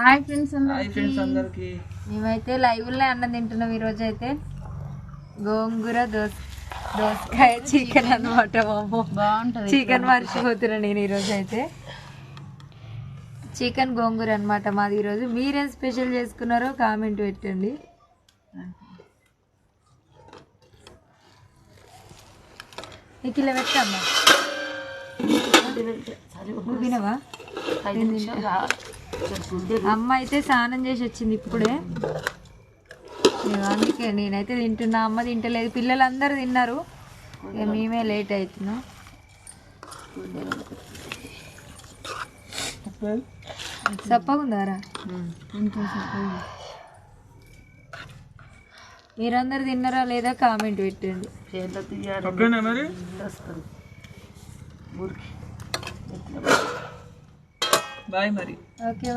Hi friends hi friends అందరికి. మేమైతే లైవ్లో అన్నం తింటున్నాం ఈరోజు అయితే గోంగూర దోస దోసకాయ చికెన్ అనమాట బాగుంటది చికెన్ మర్చిపోతున్నా నేను ఈరోజు అయితే చికెన్ గోంగూర అనమాట మాది ఈరోజు. మీరేం స్పెషల్ చేసుకున్నారో కామెంట్ పెట్టండి. నీకు ఇలా పెట్టమ్మా? తినవా? అమ్మ అయితే స్నానం చేసి వచ్చింది ఇప్పుడే. నేను అందుకే నేనైతే తింటున్నా అమ్మ తింటలేదు పిల్లలందరూ తిన్నారు. ఇక మేమే లేట్ అవుతున్నాం చప్పగుందారా మీరందరు తిన్నారా లేదా కామెంట్ పెట్టండి. Bye, Maria. Okay,